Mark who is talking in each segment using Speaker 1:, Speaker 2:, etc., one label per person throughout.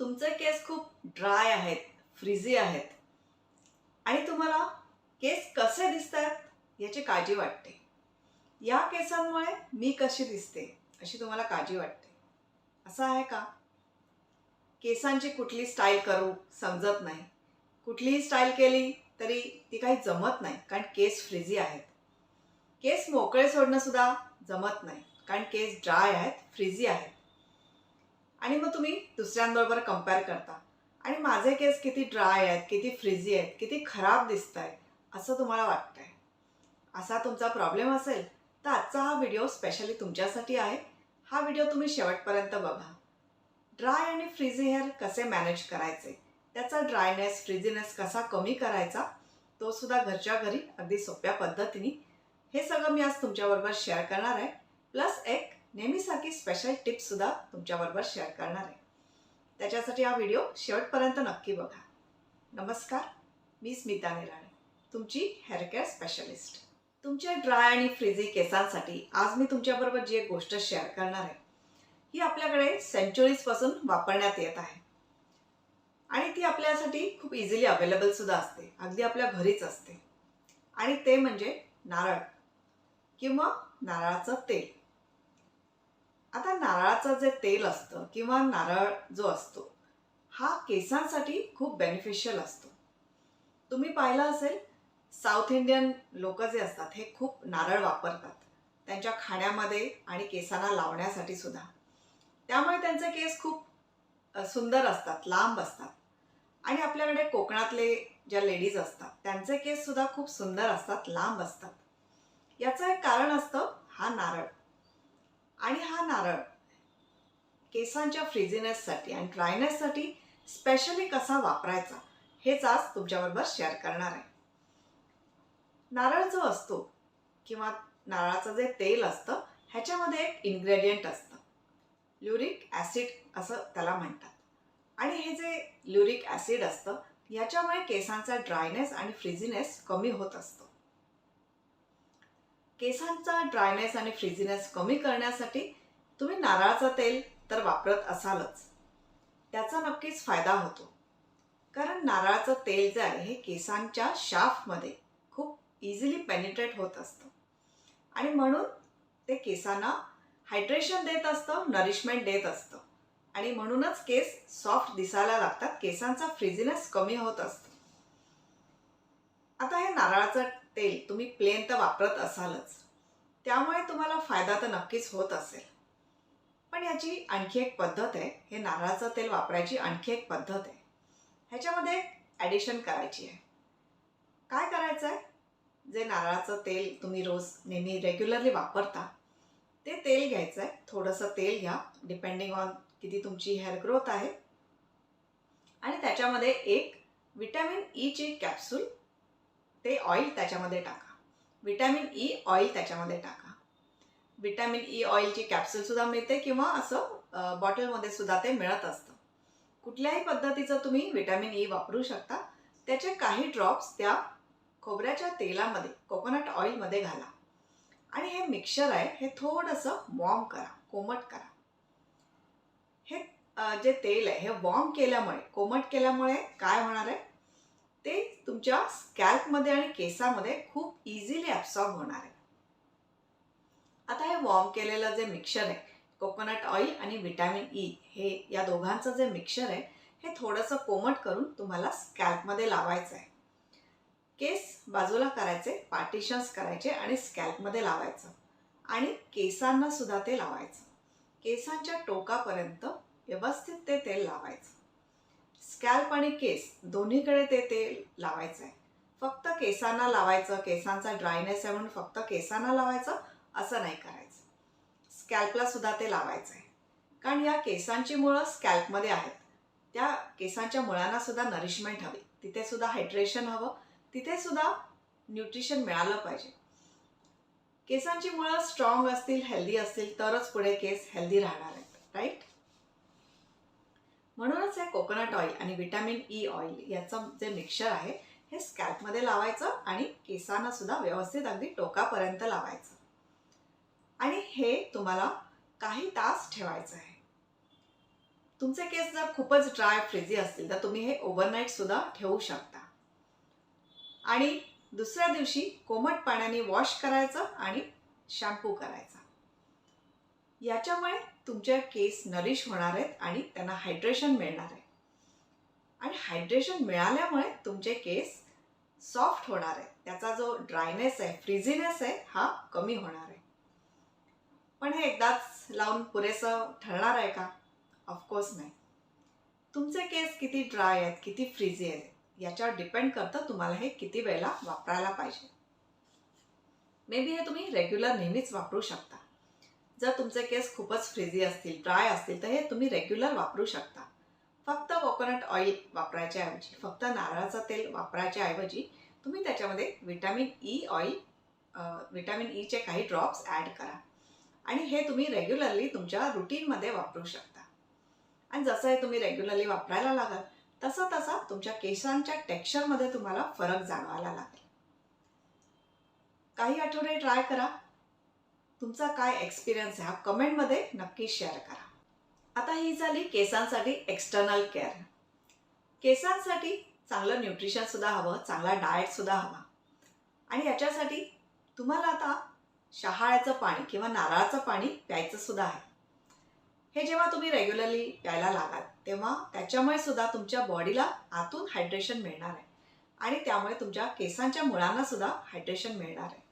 Speaker 1: तुमचे केस खूप ड्राय आहेत फ्रिझी आहेत. आणि तुम्हाला केस कसे दिसत आहेत याची काळजी वाटते. या केसांमुळे मी कशी दिसते अशी तुम्हाला काळजी वाटते. असं आहे का? केसांची कुठली स्टाईल करू समजत नाही. कुठलीही स्टाईल केली तरी ती काही जमत नाही कारण केस फ्रिझी आहेत. केस मोकळे सोडणं सुद्धा जमत नाही कारण केस ड्राय आहेत फ्रिझी आहेत. आणि मग तुम्ही दुसऱ्यांबरोबर कंपेअर करता. आणि माझे केस किती ड्राय आहेत किती फ्रिझी आहेत किती खराब दिसत आहेत असं तुम्हाला वाटतंय. असा तुमचा प्रॉब्लेम असेल तर आजचा हा व्हिडिओ स्पेशली तुमच्यासाठी आहे. हा व्हिडिओ तुम्ही शेवटपर्यंत बघा. ड्राय आणि फ्रिझी हेअर कसे मॅनेज करायचे? त्याचा ड्रायनेस फ्रिझीनेस कसा कमी करायचा? तो सुद्धा घरच्या घरी अगदी सोप्या पद्धतीने. हे सगळं मी आज तुमच्याबरोबर शेअर करणार आहे. प्लस एक नेहमीसारखी स्पेशल टिप्ससुद्धा तुमच्याबरोबर शेअर करणार आहे. त्याच्यासाठी हा व्हिडिओ शेवटपर्यंत नक्की बघा. नमस्कार मी स्मिता निराणे तुमची हेअरकेअर स्पेशलिस्ट तुमच्या ड्राय आणि फ्रिझी केसांसाठी आज मी तुमच्याबरोबर जी एक गोष्ट शेअर करणार आहे ही आपल्याकडे सेंचुरीजपासून वापरण्यात येत आहे. आणि ती आपल्यासाठी खूप इझिली अवेलेबल सुद्धा असते अगदी आपल्या घरीच असते. आणि ते म्हणजे नारळ किंवा नारळाचं तेल. आता नारळाचं जे तेल असतं किंवा नारळ जो असतो हा केसांसाठी खूप बेनिफिशियल असतो. तुम्ही पाहिलं असेल साऊथ इंडियन लोक जे असतात हे खूप नारळ वापरतात. त्यांच्या खाण्यामध्ये आणि केसांना लावण्यासाठी सुद्धा. त्यामुळे त्यांचे केस खूप सुंदर असतात लांब असतात. आणि आपल्याकडे कोकणातले ज्या लेडीज असतात त्यांचे केस सुद्धा खूप सुंदर असतात लांब असतात. याचं एक कारण असतं हा नारळ. आणि हा नारळ केसांच्या फ्रिझिनेससाठी आणि ड्रायनेससाठी स्पेशली कसा वापरायचा हेच आज तुमच्याबरोबर शेअर करणार आहे. नारळ जो असतो किंवा नारळाचं जे तेल असतं ह्याच्यामध्ये एक इन्ग्रेडियंट असतं. ल्युरिक ॲसिड असं त्याला म्हणतात. आणि हे जे ल्युरिक ॲसिड असतं याच्यामुळे केसांचा ड्रायनेस आणि फ्रिझिनेस कमी होत असतो. केसांचा ड्रायनेस आणि फ्रिझिनेस कमी करण्यासाठी तुम्ही नारळाचं तेल तर वापरत असालच. त्याचा नक्कीच फायदा होतो. कारण नारळाचं तेल जे आहे हे केसांच्या शाफमध्ये खूप इझिली पेनिट्रेट होत असतं. आणि म्हणून ते केसांना हायड्रेशन देत असतं नरिशमेंट देत असतं. आणि म्हणूनच केस सॉफ्ट दिसायला लागतात केसांचा फ्रिझीनेस कमी होत असतो. आता हे नारळाचं तेल तुम्ही प्लेन तर वापरत असालच. त्यामुळे तुम्हाला फायदा तर नक्कीच होत असेल. पण याची आणखी एक पद्धत आहे. हे नारळाचं तेल वापरायची आणखी एक पद्धत आहे. ह्याच्यामध्ये ॲडिशन करायची आहे. काय करायचं आहे जे नारळाचं तेल तुम्ही रोज नेहमी रेग्युलरली वापरता ते तेल घ्यायचं आहे थोडंसं तेल घ्या डिपेंडिंग ऑन किती तुमची हेअर ग्रोथ आहे. आणि त्याच्यामध्ये एक विटॅमिन ईची कॅप्सूल ते ऑइल त्याच्यामध्ये टाका. विटॅमिन ई ऑइल त्याच्यामध्ये टाका. विटॅमिन ई ऑइलची कॅप्सूलसुद्धा मिळते किंवा असं बॉटलमध्ये सुद्धा ते मिळत असतं. कुठल्याही पद्धतीचं तुम्ही विटॅमिन ई e वापरू शकता. त्याचे काही ड्रॉप्स त्या खोबऱ्याच्या तेलामध्ये कोकोनट ऑइलमध्ये घाला. आणि हे मिक्सचर आहे हे थोडंसं वॉर्म करा कोमट करा. हे जे तेल आहे हे वॉर्म केल्यामुळे कोमट केल्यामुळे काय होणार आहे? ते तुमच्या स्कॅल्पमध्ये आणि केसामध्ये खूप इझिली ॲब्सॉर्ब होणार आहे. आता हे वॉर्म केलेलं जे मिक्सर आहे कोकोनट ऑइल आणि विटॅमिन ई e, हे या दोघांचं जे मिक्सर आहे हे थोडंसं कोमट करून तुम्हाला स्कॅल्पमध्ये लावायचं आहे. केस बाजूला करायचे पार्टिशन्स करायचे आणि स्कॅल्पमध्ये लावायचं. आणि केसांना सुद्धा ते लावायचं. केसांच्या टोकापर्यंत व्यवस्थित ते तेल लावायचं. स्कॅल्प आणि केस दोन्हीकडे ते तेल लावायचं आहे फक्त केसांना लावायचं केसांचा ड्रायनेस आहे म्हणून फक्त केसांना लावायचं असं नाही करायचं. स्कॅल्पला सुद्धा ते लावायचं आहे कारण या केसांची मुळं स्कॅल्पमध्ये आहेत. त्या केसांच्या मुळांना सुद्धा नरिशमेंट हवी. तिथे सुद्धा हायड्रेशन हवं. तिथे सुद्धा न्यूट्रिशन मिळालं पाहिजे. केसांची मुळं स्ट्रॉंग असतील हेल्दी असतील तरच पुढे केस हेल्दी राहणार आहेत. राईट म्हणूनच हे कोकोनट ऑइल आणि विटॅमिन ई ऑइल याचं जे मिक्सचर आहे हे स्कॅल्पमध्ये लावायचं आणि केसांना सुद्धा व्यवस्थित अगदी टोकापर्यंत लावायचं. आणि हे तुम्हाला काही तास ठेवायचं आहे. तुमचे केस जर खूपच ड्राय फ्रिजी असतील तर तुम्ही हे ओव्हरनाईट सुद्धा ठेवू शकता. आणि दुसऱ्या दिवशी कोमट पाण्याने वॉश करायचं आणि शॅम्पू करायचा. याच्यामुळे तुमचे केस नरिश होणार आहेत आणि त्यांना हायड्रेशन मिळणार आहे. आणि हायड्रेशन मिळाल्यामुळे तुमचे केस सॉफ्ट होणार आहे त्याचा जो ड्रायनेस आहे फ्रिझीनेस आहे हा कमी होणार आहे. पण हे एकदाच लावून पुरेसं ठरणार आहे का? ऑफकोर्स नाही. तुमचे केस किती ड्राय आहेत किती फ्रिझी आहेत याच्यावर डिपेंड करतं तुम्हाला हे किती वेळेला वापरायला पाहिजे. मे बी हे तुम्ही रेग्युलर नेहमीच वापरू शकता. जर तुमचे केस खूपच फ्रिझी असतील ड्राय असतील तर हे तुम्ही रेग्युलर वापरू शकता. फक्त कोकोनट ऑइल वापरायच्याऐवजी फक्त नारळाचं तेल वापरायच्या ऐवजी तुम्ही त्याच्यामध्ये विटॅमिन ई ऑइल विटॅमिन ईचे काही ड्रॉप्स ॲड करा. आणि हे तुम्ही रेग्युलरली तुमच्या रुटीनमध्ये वापरू शकता. आणि जसं हे तुम्ही रेग्युलरली वापरायला लागाल तसं तसा तुमच्या केसांच्या टेक्स्चरमध्ये तुम्हाला फरक जाणवायला लागेल. काही आठवडे ट्राय करा. तुमचा काय एक्सपिरियन्स आहे हा कमेंटमध्ये नक्की शेअर करा. आता ही झाली केसांसाठी एक्सटर्नल केअर केसांसाठी चांगलं न्यूट्रिशनसुद्धा हवं चांगला डाएटसुद्धा हवा. आणि याच्यासाठी तुम्हाला आता शहाळ्याचं पाणी किंवा नारळाचं पाणी प्यायचंसुद्धा आहे. हे जेव्हा तुम्ही रेग्युलरली प्यायला लागाल तेव्हा त्याच्यामुळे सुद्धा तुमच्या बॉडीला आतून हायड्रेशन मिळणार आहे. आणि त्यामुळे तुमच्या केसांच्या मुळांना सुद्धा हायड्रेशन मिळणार आहे.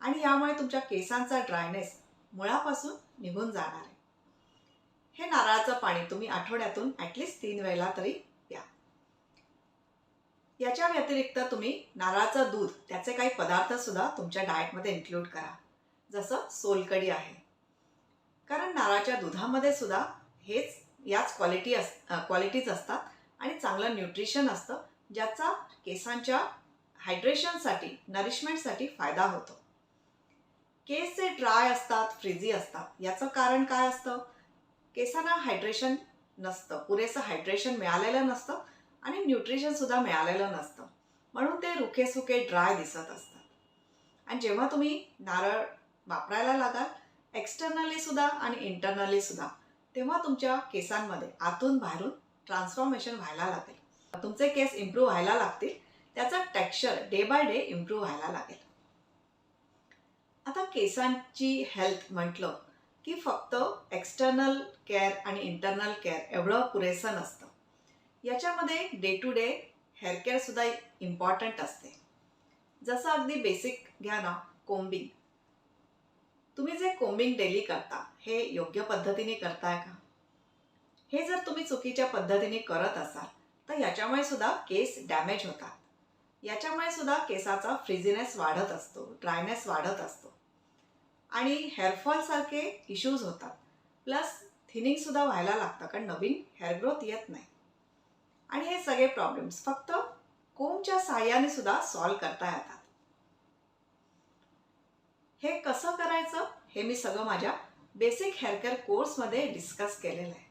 Speaker 1: आणि यामुळे तुमच्या केसांचा ड्रायनेस मुळापासून निघून जाणार आहे. हे नारळाचं पाणी तुम्ही आठवड्यातून ॲटलिस्ट तीन वेळेला तरी प्या. याच्या व्यतिरिक्त तुम्ही नारळाचं दूध त्याचे काही पदार्थ सुद्धा तुमच्या डाएटमध्ये इन्क्लूड करा. जसं सोलकडी आहे. कारण नारळाच्या दुधामध्ये सुद्धा हेच याच क्वालिटी अस क्वालिटीज असतात आणि चांगलं न्यूट्रिशन असतं ज्याचा केसांच्या हायड्रेशनसाठी नरिशमेंटसाठी फायदा होतो. केस जे ड्राय असतात फ्रिझी असतात याचं कारण काय असतं? केसांना हायड्रेशन नसतं. पुरेसं हायड्रेशन मिळालेलं नसतं आणि न्यूट्रिशनसुद्धा मिळालेलं नसतं. म्हणून ते रुखेसुखे ड्राय दिसत असतात. आणि जेव्हा तुम्ही नारळ वापरायला लागाल एक्सटर्नली सुद्धा आणि इंटरनली सुद्धा तेव्हा तुमच्या केसांमध्ये आतून बाहेरून ट्रान्सफॉर्मेशन व्हायला लागेल. तुमचे केस इम्प्रूव्ह व्हायला लागतील. त्याचं texture day by day improve व्हायला लागेल. आता केसांची हेल्थ म्हटलं की फक्त एक्सटर्नल केअर आणि इंटरनल केअर एवढं पुरेसं नसतं. याच्यामध्ये डे टू डे हेअर केअरसुद्धा इम्पॉर्टंट असते. जसं अगदी बेसिक घ्या ना कोम्बिंग तुम्ही जे कोम्बिंग डेली करता हे योग्य पद्धतीने करताय का? हे जर तुम्ही चुकीच्या पद्धतीने करत असाल तर याच्यामुळे सुद्धा केस डॅमेज होतात. याच्यामुळे सुद्धा केसाचा फ्रिझीनेस वाढत असतो ड्रायनेस वाढत असतो. आणि हेअरफॉलसारखे इश्यूज होतात. प्लस थिनिंगसुद्धा व्हायला लागतं कारण नवीन हेअर ग्रोथ येत नाही. आणि हे सगळे प्रॉब्लेम्स फक्त कोमच्या साह्याने सुद्धा सॉल्व करता येतात. हे कसं करायचं हे मी सगळं माझ्या बेसिक हेअरकेअर कोर्समध्ये डिस्कस केलेलं आहे.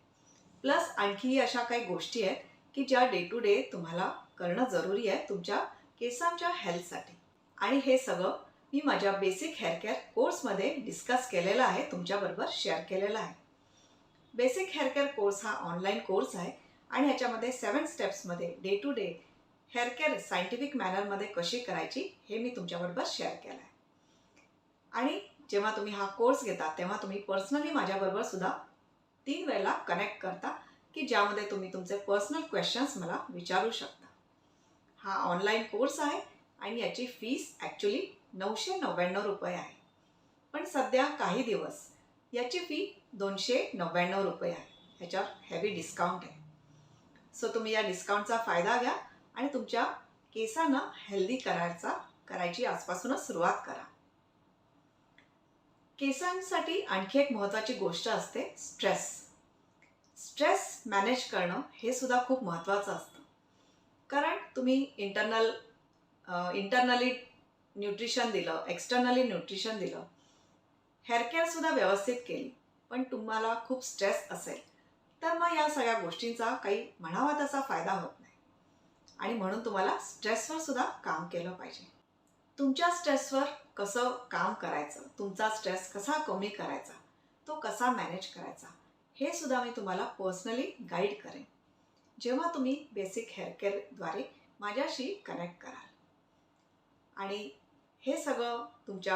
Speaker 1: प्लस आणखी अशा काही गोष्टी आहेत की ज्या डे टू डे तुम्हाला करणं जरुरी आहे तुमच्या केसांच्या हेल्थसाठी आणि हे सगळं मी माझ्या बेसिक हेअर केअर कोर्समध्ये डिस्कस केलेला आहे तुमच्याबरोबर शेअर केलेला आहे. बेसिक हेअर केअर कोर्स हा ऑनलाईन कोर्स आहे आणि ह्याच्यामध्ये seven स्टेप्समध्ये day to day hair care scientific मॅनरमध्ये कशी करायची हे मी तुमच्याबरोबर शेअर केलं आहे. आणि जेव्हा तुम्ही हा कोर्स घेता तेव्हा तुम्ही पर्सनली माझ्याबरोबर सुद्धा तीन वेळेला कनेक्ट करता की ज्यामध्ये तुम्ही तुमचे पर्सनल क्वेश्चन्स मला विचारू शकता. हा ऑनलाईन कोर्स आहे आणि याची फीस ॲक्च्युली नऊशे नव्याण्णव रुपये आहे. पण सध्या काही दिवस याची फी दोनशे नव्याण्णव रुपये आहे. ह्याच्यावर हेवी डिस्काउंट आहे. सो तुम्ही या डिस्काउंटचा फायदा घ्या आणि तुमच्या केसांना हेल्दी करायचा करायची आजपासूनच सुरुवात करा. केसांसाठी आणखी एक महत्त्वाची गोष्ट असते स्ट्रेस स्ट्रेस मॅनेज करणं हे सुद्धा खूप महत्त्वाचं असतं. कारण तुम्ही इंटरनल इंटरनली न्यूट्रिशन दिलं एक्सटर्नली न्यूट्रिशन दिलं. हेअरकेअरसुद्धा व्यवस्थित केली पण तुम्हाला खूप स्ट्रेस असेल. तर मग या सगळ्या गोष्टींचा काही म्हणावा तसा फायदा होत नाही. आणि म्हणून तुम्हाला स्ट्रेसवर सुद्धा काम केलं पाहिजे. तुमच्या स्ट्रेसवर कसं काम करायचं? तुमचा स्ट्रेस कसा कमी करायचा? तो कसा मॅनेज करायचा? हे सुद्धा मी तुम्हाला पर्सनली गाईड करेन. जेव्हा तुम्ही बेसिक हेअर केअरद्वारे माझ्याशी कनेक्ट कराल. आणि हे सगळं तुमच्या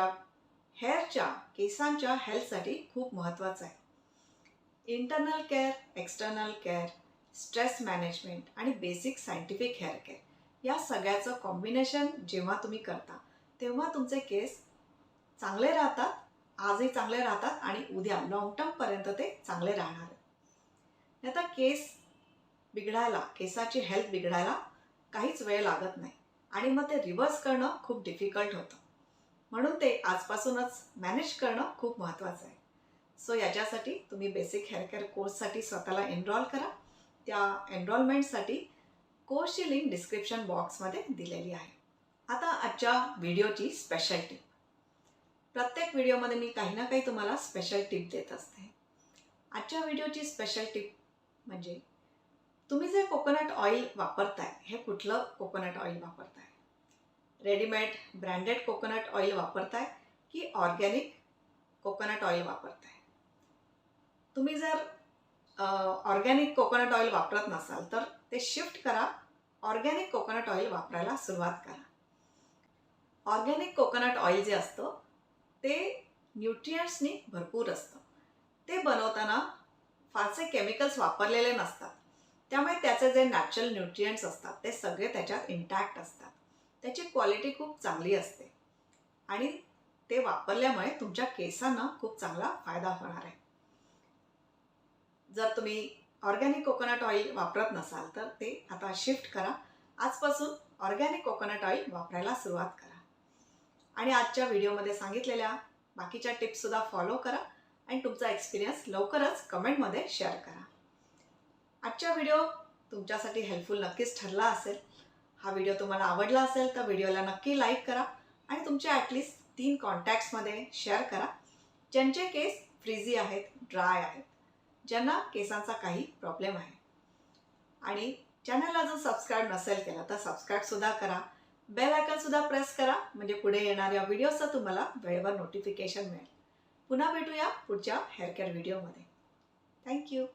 Speaker 1: हेअरच्या केसांच्या हेल्थसाठी खूप महत्त्वाचं आहे. Internal care external care stress management आणि बेसिक सायंटिफिक हेअर केअर या सगळ्याचं कॉम्बिनेशन जेव्हा तुम्ही करता तेव्हा तुमचे केस चांगले राहतात आजही चांगले राहतात आणि उद्या लॉंग टर्मपर्यंत ते चांगले राहणार आता केस बिघडायला केसाची हेल्थ बिघडायला काहीच वेळ लागत नाही आणि मग ते रिव्हर्स करणं खूप डिफिकल्ट होतं. म्हणून ते आजपासूनच मॅनेज करणं खूप महत्त्वाचं आहे. सो याच्यासाठी तुम्ही बेसिक हेअरकेअर कोर्ससाठी स्वतःला एनरॉल करा. त्या एनरॉलमेंटसाठी कोर्सची लिंक डिस्क्रिप्शन बॉक्समध्ये दिलेली आहे. आता आजच्या व्हिडिओची स्पेशल टिप प्रत्येक व्हिडिओमध्ये मी काही ना काही तुम्हाला स्पेशल टिप देत असते. आजच्या व्हिडिओची स्पेशल टिप म्हणजे तुम्ही जे कोकोनट ऑइल वापरताय हे कुठलं कोकोनट ऑइल वापरताय? रेडीमेड ब्रँडेड कोकोनट ऑइल वापरताय की ऑर्गॅनिक कोकोनट ऑइल वापरताय? तुम्ही जर ऑर्गॅनिक कोकोनट ऑइल वापरत नसाल तर ते शिफ्ट करा. ऑर्गॅनिक कोकोनट ऑइल वापरायला सुरुवात करा. ऑर्गॅनिक कोकोनट ऑइल जे असतं ते न्यूट्रियंट्सनी भरपूर असतं. ते बनवताना फारसे केमिकल्स वापरलेले नसतात. त्यामुळे त्याचे जे नॅचरल न्यूट्रियंट्स असतात ते सगळे त्याच्यात इंटॅक्ट असतात. त्याची क्वालिटी खूप चांगली असते. आणि ते वापरल्यामुळे तुमच्या केसांना खूप चांगला फायदा होणार आहे. जर तुम्ही ऑर्गॅनिक कोकोनट ऑइल वापरत नसाल तर ते आता शिफ्ट करा. आजपासून ऑर्गॅनिक कोकोनट ऑइल वापरायला सुरुवात करा. आणि आजच्या व्हिडिओमध्ये सांगितलेल्या बाकीच्या टिप्ससुद्धा फॉलो करा आणि तुमचा एक्सपिरियन्स लवकरच कमेंटमध्ये शेअर करा. आजच्या व्हिडिओ तुमच्यासाठी हेल्पफुल नक्कीच ठरला असेल. हा व्हिडिओ तुम्हाला आवडला असेल तर व्हिडिओला नक्की लाईक करा आणि तुमच्या ॲटलिस्ट तीन कॉन्टॅक्ट्समध्ये शेअर करा ज्यांचे केस फ्रीझी आहेत ड्राय आहेत ज्यांना केसांचा काही प्रॉब्लेम आहे. आणि चॅनलला जर सबस्क्राईब नसेल केला तर सबस्क्राईबसुद्धा करा. बेल आयकनसुद्धा प्रेस करा म्हणजे पुढे येणाऱ्या व्हिडिओचं तुम्हाला वेळेवर नोटिफिकेशन मिळेल. पुन्हा भेटूया पुढच्या हेअर केअर व्हिडिओमध्ये थँक्यू